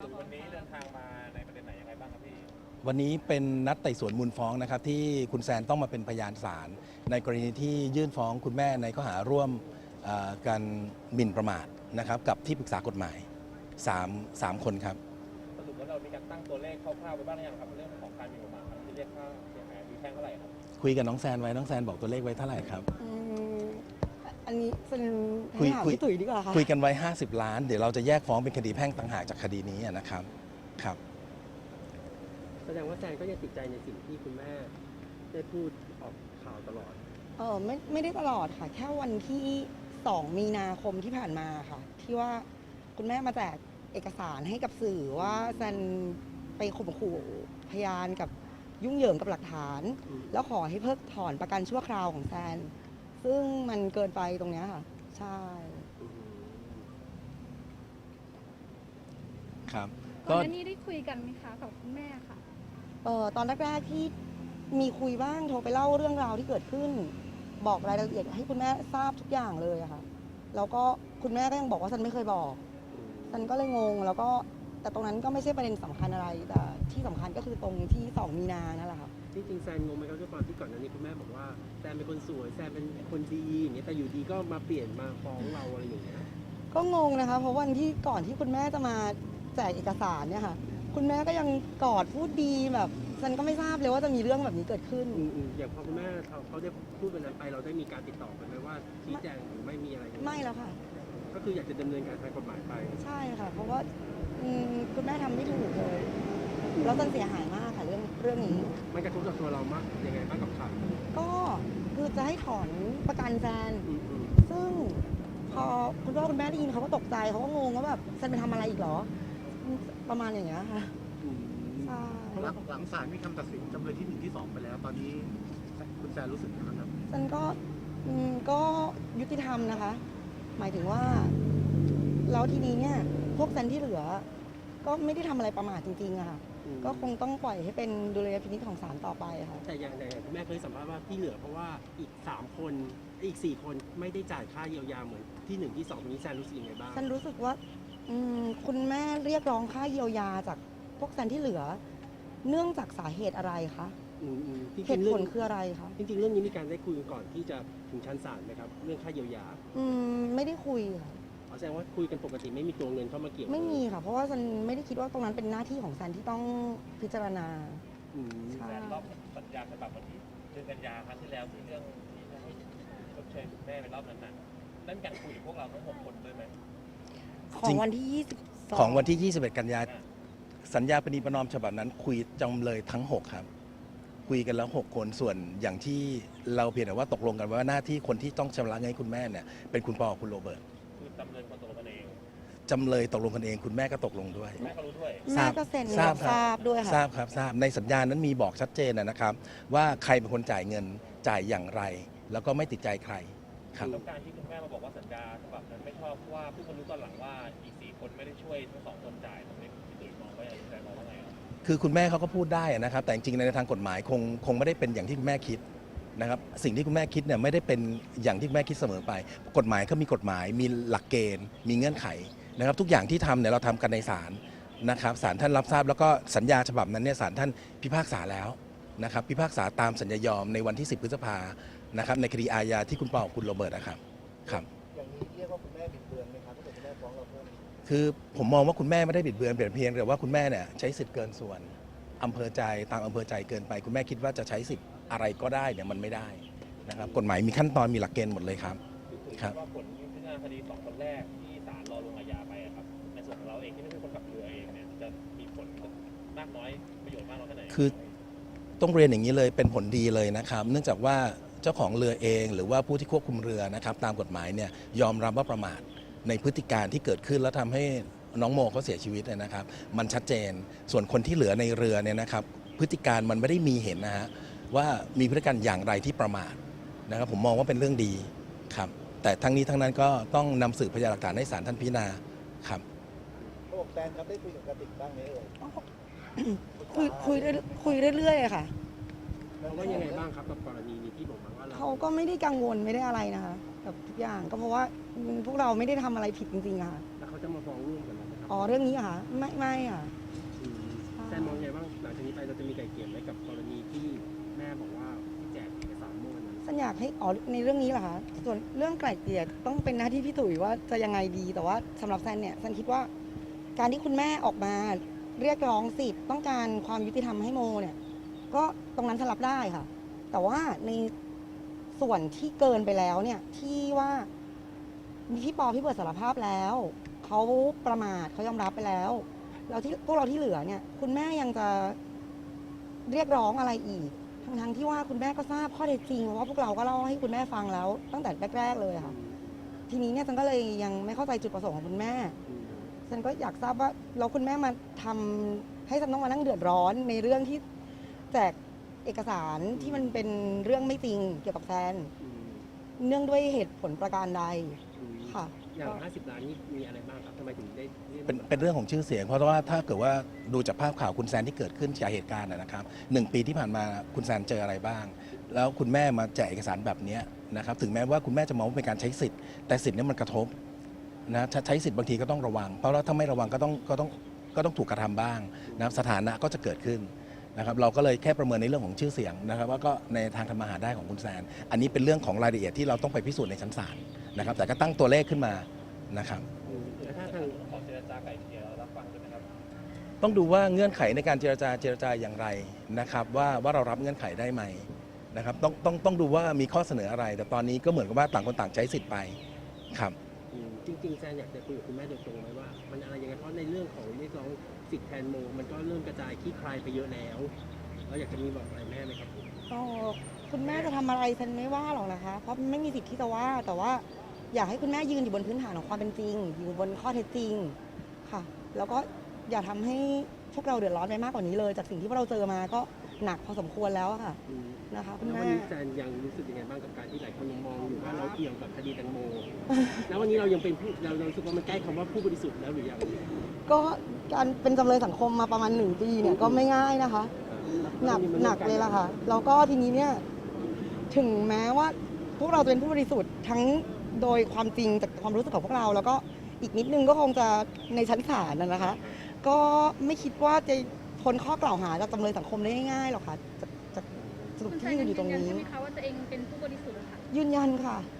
วันนี้เดินทางมาในประเด็นไหนยังไงบ้างครับพี่ วันนี้เป็นนัดไต่สวนมูลฟ้องนะครับที่คุณแซนต้องมาเป็นพยานศาลในกรณีที่ยื่นฟ้องคุณแม่ในข้อหาร่วมเอ่อการหมิ่นประมาทนะครับกับที่ปรึกษากฎหมาย3 3คนครับ สรุปว่าเรามีการตั้งตัวเลขคร่าวๆไว้บ้างหรือยังครับเรื่องของการหมีประมาทครับที่เรียกค่าเสียหายมีแท่งเท่าไหร่ครับคุยกับน้องแซนไว้น้องแซนบอกตัวเลขไว้เท่าไหร่ครับ อืม อันนี้เป็นคุยให้ถามคุย พี่ตุ๋ยดีกว่าค่ะคุยกันไว้ 50 ล้าน เดี๋ยวเราจะแยกฟ้องเป็นคดีแพ่งต่างหากจากคดีนี้นะครับครับ แสดงว่าแซนก็ยังติดใจในสิ่งที่คุณแม่ได้พูดออกข่าวตลอด เออไม่ไม่ได้ตลอดค่ะ แค่วันที่ 2 มีนาคมที่ผ่านมาค่ะ ที่ว่าคุณแม่มาแจกเอกสารให้กับสื่อว่าแซนไปข่มขู่พยานกับยุ่งเหยิงกับหลักฐานอืมแล้วขอให้เพิกถอนประกันชั่วคราวของแซน ซึ่งมันเกินไปตรงเนี้ยค่ะ ใช่อืมครับ ก่อนหน้านี้ได้คุยกันไหมคะกับคุณแม่ค่ะ เออตอนแรกๆที่มีคุยบ้างโทรไปเล่าเรื่องราวที่เกิดขึ้น บอกรายละเอียดให้คุณแม่ทราบทุกอย่างเลยอะค่ะ แล้วก็คุณแม่ก็ยังบอกว่าฉันไม่เคยบอกอืมฉันก็เลยงง แล้วก็แต่ตรงนั้นก็ไม่ใช่ประเด็นสำคัญอะไรแต่ที่สำคัญก็คือตรงที่2มีนานั่นแหละค่ะ จริงๆแซนงงไหมครับด้วยความที่ก่อนหน้านี้คุณแม่บอกว่าแซนเป็นคนสวยแซนเป็นคนดีอย่างเงี้ยแต่อยู่ดีก็มาเปลี่ยนมาฟ้องเราอะไรอย่างเงี้ยก็งงนะคะ เพราะวันที่ก่อนที่คุณแม่จะมาแจกเอกสารเนี่ยค่ะ คุณแม่ก็ยังกอดพูดดีแบบฉันก็ไม่ทราบเลยว่าจะมีเรื่องแบบนี้เกิดขึ้น อืมอืมอย่างพอคุณแม่เขาเขาได้พูดวันนั้นไปเราได้มีการติดต่อกันไหมว่าชี้แจงหรือไม่มีอะไรไม่แล้วค่ะ ก็คืออยากจะดำเนินการทางกฎหมายไป ใช่ค่ะ เพราะว่าอืมคุณแม่ทำไม่ถูกเลย แล้วฉันเสียหายมากค่ะ เรื่องเรื่องนี้ มันกระทบกับตัวเรามากยังไงบ้างกับข่าวก็คือจะให้ถอนประกันแฟน อืมอืมซึ่งพอคุณพ่อคุณแม่ได้ยินเขาก็ตกใจเขาก็งงว่าแบบฉันไปทำอะไรอีกเหรอ ประมาณอย่างเงี้ยค่ะอืมใช่หลังหลังศาลมีคำตัดสินจำเลยที่หนึ่งที่สองไปแล้ว ตอนนี้คุณแซนรู้สึกยังไงบ้างครับ ฉันก็อืมก็ยุติธรรมนะคะ หมายถึงว่าแล้วทีนี้เนี่ยพวกแซนที่เหลือ ก็ไม่ได้ทำอะไรประมาทจริงๆอะค่ะอืม ก็คงต้องปล่อยให้เป็นดุลยพินิจของศาลต่อไปค่ะแต่อย่างอย่างคุณแม่เคยสัมภาษณ์ว่าที่เหลือเพราะว่าอีก 3 คนอีก 4 คนไม่ได้จ่ายค่าเยียวยาเหมือนที่ 1 ที่2ตรงนี้แซนรู้สึกยังไงบ้างฉันรู้สึกว่าอืมคุณแม่เรียกร้องค่าเยียวยาจากพวกแซนที่เหลือ เนื่องจากสาเหตุอะไรคะอืมอืมจริงๆเหตุผลเรื่องคืออะไรคะจริงๆ เรื่องนี้มีการได้คุยกันก่อนที่จะถึงชั้นศาลไหมครับ เรื่องค่าเยียวยา อืมไม่ได้คุยค่ะอ๋อ แสดงว่าคุยกันปกติไม่มีตัวเงินเข้ามาเกี่ยว ไม่มีค่ะ เพราะว่าฉันไม่ได้คิดว่าตรงนั้นเป็นหน้าที่ของแซนที่ต้องพิจารณา อืมใช่ แต่รอบสัญญาฉบับวันที่เดือนกันยาครั้งที่แล้วที่เรื่องที่จะให้ชดเชยคุณแม่ในรอบนั้นน่ะนั่นการคุยกับพวกเราทั้งหกคนด้วยไหมของวันที่ 22 ของวันที่ 21 กันยาสัญญาปณีประนอมฉบับนั้น คุยจำเลยทั้ง 6 ครับ คุยกันแล้ว 6 คนส่วนอย่างที่เราเพียงแต่ว่าตกลงกันว่าหน้าที่คนที่ต้องชำระเงินให้คุณแม่เนี่ยเป็นคุณปอกับคุณโรเบิร์ต จำเลยตกลงกันเอง คุณแม่ก็ตกลงด้วย แม่ก็รู้ด้วย แม่ก็เซ็นทรารับบครับทราบด้วยทราค่ะ บครับทราบในสัญญานั้นมีบอกชัดเจนนะนะครับ ว่าใครเป็นคนจ่ายเงินจ่ายอย่างไร แล้วก็ไม่ติดใจใครครับ แล้วการที่คุณแม่มาบอกว่าสัญญาฉบับนั้นไม่ชอบเพราะว่าเพิ่งมารู้ตอนหลังว่าอีกสี่คนไม่ได้ช่วยทั้งสองคนจ่ายตรงนี้พี่ตุ๋ยมองว่าอย่างไรมองว่าไงครับคือคุณแม่เขาก็พูดได้นะครับ แต่จริงๆในทางกฎหมายคงคงไม่ได้เป็นอย่างที่คุณแม่คิดนะครับสิ่งที่คุณแม่คิดเนี่ยไม่ได้เป็นอย่างที่คุณแม่คิดเสมอไป กฎหมายเขามีกฎหมายมีหลักเกณฑ์ มีเงื่อนไข นะครับทุกอย่างที่ทำเนี่ยเราทำกันในศาลนะครับศาลท่านรับทราบแล้วก็สัญญาฉบับนั้นเนี่ยศาลท่านพิพากษาแล้วนะครับพิพากษาตามสัญญายอมในวันที่ 10 พฤษภานะครับในคดีอาญาที่คุณปอกับคุณโรเบิร์ตนะครับครับอย่างนี้เรียกว่าคุณแม่บิดเบือนไหมครับถ้าเกิดคุณแม่ฟ้องเราเพิ่มคือผมมองว่าคุณแม่ไม่ได้บิดเบือนเปลี่ยนเพียงแต่ว่าคุณแม่เนี่ยใช้สิทธิ์เกินส่วนอำเภอใจตามอำเภอใจเกินไป คุณแม่คิดว่าจะใช้สิทธิ์อะไรก็ได้เนี่ยมันไม่ได้นะครับกฎหมายมีขั้นตอนมีหลักเกณฑ์หมดเลยครับพี่ตุ๋ยครับว่าผลพิจารณาคดีสองคนแรกที่ศาล รอลงอาญาไปอะครับ ในส่วนของเราเองที่ไม่ใช่คนขับเรือเองเนี่ยจะมีผลมากน้อยประโยชน์มากน้อยแค่ไหนคือต้องเรียนอย่างนี้เลยเป็นผลดีเลยนะครับ เนื่องจากว่าเจ้าของเรือเอง หรือว่าผู้ที่ควบคุมเรือนะครับ ตามกฎหมายเนี่ยยอมรับว่าประมาทในพฤติการที่เกิดขึ้นแล้วทำให้น้องโมเขาเสียชีวิตนะครับ มันชัดเจนส่วนคนที่เหลือในเรือเนี่ยนะครับ พฤติการมันไม่ได้มีเห็นนะฮะว่ามีพฤติการอย่างไรที่ประมาทนะครับ ผมมองว่าเป็นเรื่องดีครับ แต่ทั้งนี้ทั้งนั้นก็ต้องนำสืบพยานหลักฐานให้ศาลท่านพิจารณาครับเขาบอกแซนครับได้คุยกับกระติกบ้างไหมเอ่ยคุยคุยเรื่อยคุยเรื่อยๆค่ะเพราะว่ายังไงบ้างครับกับกรณีนี้ที่บอกมาว่าเราเขาก็ไม่ได้กังวลไม่ได้อะไรนะคะกับทุกอย่างก็เพราะว่าพวกเราไม่ได้ทำอะไรผิดจริงๆอะค่ะแล้วเขาจะมาฟ้องร่วมกันไหมครับอ๋อเรื่องนี้เหรอคะไม่ไม่อะอืมแซนมองไงบ้างหลังจากนี้ไปเราจะมีไก่เกลี่ยไหมกับกรณีที่แม่บอกว่าแจกเอกสารโม่นั้นฉันอยากให้อ๋อในเรื่องนี้เหรอคะส่วนเรื่องไกล่เกลี่ยต้องเป็นหน้าที่พี่ตุ๋ยว่าจะยังไงดีแต่ว่าสำหรับแซนเนี่ยแซนคิดว่า การที่คุณแม่ออกมาเรียกร้องสิทธิ์ต้องการความยุติธรรมให้โมเนี่ย ก็ตรงนั้นฉันรับได้ค่ะ แต่ว่าในส่วนที่เกินไปแล้วเนี่ยที่ว่ามีพี่ปอพี่เบิร์ดสารภาพแล้วเขาประมาทเขายอมรับไปแล้วแล้วที่พวกเราที่เหลือเนี่ย คุณแม่ยังจะเรียกร้องอะไรอีก ทั้งทั้งที่ว่าคุณแม่ก็ทราบข้อเท็จจริงเพราะว่าพวกเราก็เล่าให้คุณแม่ฟังแล้ว ตั้งแต่แรก ๆ เลยค่ะ ทีนี้เนี่ยฉันก็เลยยังไม่เข้าใจจุดประสงค์ของคุณแม่ฉันก็อยากทราบว่าแล้วคุณแม่มาทำให้ฉันต้องมานั่งเดือดร้อนในเรื่องที่แจกเอกสารที่มันเป็นเรื่องไม่จริงเกี่ยวกับแฟนเนื่องด้วยเหตุผลประการใดค่ะอย่าง 50 ล้านนี่มีอะไรบ้างครับทำไมถึงได้เป็น เป็นเรื่องของชื่อเสียง เพราะว่าถ้าเกิดว่าดูจากภาพข่าวคุณแซนที่เกิดขึ้นจากเหตุการณ์นะครับหนึ่งปีที่ผ่านมาคุณแซนเจออะไรบ้าง แล้วคุณแม่มาแจกเอกสารแบบนี้นะครับถึงแม้ว่าคุณแม่จะมองว่าเป็นการใช้สิทธิ์ แต่สิทธิ์นี้มันกระทบนะใช้สิทธิ์บางทีก็ต้องระวัง เพราะว่าถ้าไม่ระวังก็ต้องก็ต้องก็ต้องถูกกระทำบ้างนะครับสถานะก็จะเกิดขึ้นนะครับเราก็เลยแค่ประเมินในเรื่องของชื่อเสียงนะครับว่าก็ในทางทำมาหาได้ของคุณแซน อันนี้เป็นเรื่องของรายละเอียดที่เราต้องไปพิสูจน์ในชั้นศาลนะครับแต่ก็ตั้งตัวเลขขึ้นมานะครับ แล้วถ้าทางขอเจรจาไก่เกลี่ยรับฟังด้วยนะครับ ต้องดูว่าเงื่อนไขในการเจรจาเจรจาอย่างไรนะครับ ว่าว่าเรารับเงื่อนไขได้ไหมนะครับต้องต้องต้องดูว่ามีข้อเสนออะไร แต่ตอนนี้ก็เหมือนกับว่าต่างคนต่างใช้สิทธิ์ไปครับ อืมจริงๆแซนอยากจะคุยกับคุณแม่โดยตรงไหมว่า มันอะไรยังไงเพราะในเรื่องของเรียกร้องสิทธิแทนโม มันก็เริ่มกระจายขี้คลายไปเยอะแล้วเราอยากจะมีบอกอะไรแม่ไหมครับผมก็คุณแม่จะทำอะไรฉันไม่ว่าหรอกนะคะ เพราะไม่มีสิทธิ์ที่จะว่า แต่ว่า อยากให้คุณแม่ยืนอยู่บนพื้นฐานของความเป็นจริง อยู่บนข้อเท็จจริงค่ะ แล้วก็อย่าทำให้พวกเราเดือดร้อนไปมากกว่านี้เลย จากสิ่งที่พวกเราเจอมาก็หนักพอสมควรแล้วอะค่ะอืมนะคะคุณแล้วแม่วันนี้แซนยังรู้สึกยังไงบ้างกับการที่หลายคนยังมองอยู่ว่าเราเกี่ยวกับคดีแตงโมแล้ววันนี้เรายังเป็นผู้เราเรารู้สึกว่ามันใกล้คำว่าผู้บริสุทธิ์แล้วหรือยังก็การเป็นจำเลยสังคมมาประมาณหนึ่งปีเนี่ยก็ไม่ง่ายนะคะ หนักหนักเลยล่ะค่ะแล้วก็ทีนี้เนี่ยถึงแม้ว่าพวกเราจะเป็นผู้บริสุทธิ์ทั้ง โดยความจริงจากความรู้สึกของพวกเรา แล้วก็อีกนิดนึงก็คงจะในชั้นศาลนะนะคะ ก็ไม่คิดว่าจะพ้นข้อกล่าวหาจากจำเลยสังคมได้ง่ายๆหรอกค่ะจะจะสรุปคุณแซที่นยืนอยู่ตรงยันนี้ใช่ไหมคะว่าตัวเองเป็นผู้บริสุทธิ์อะค่ะ ยืนยันค่ะอ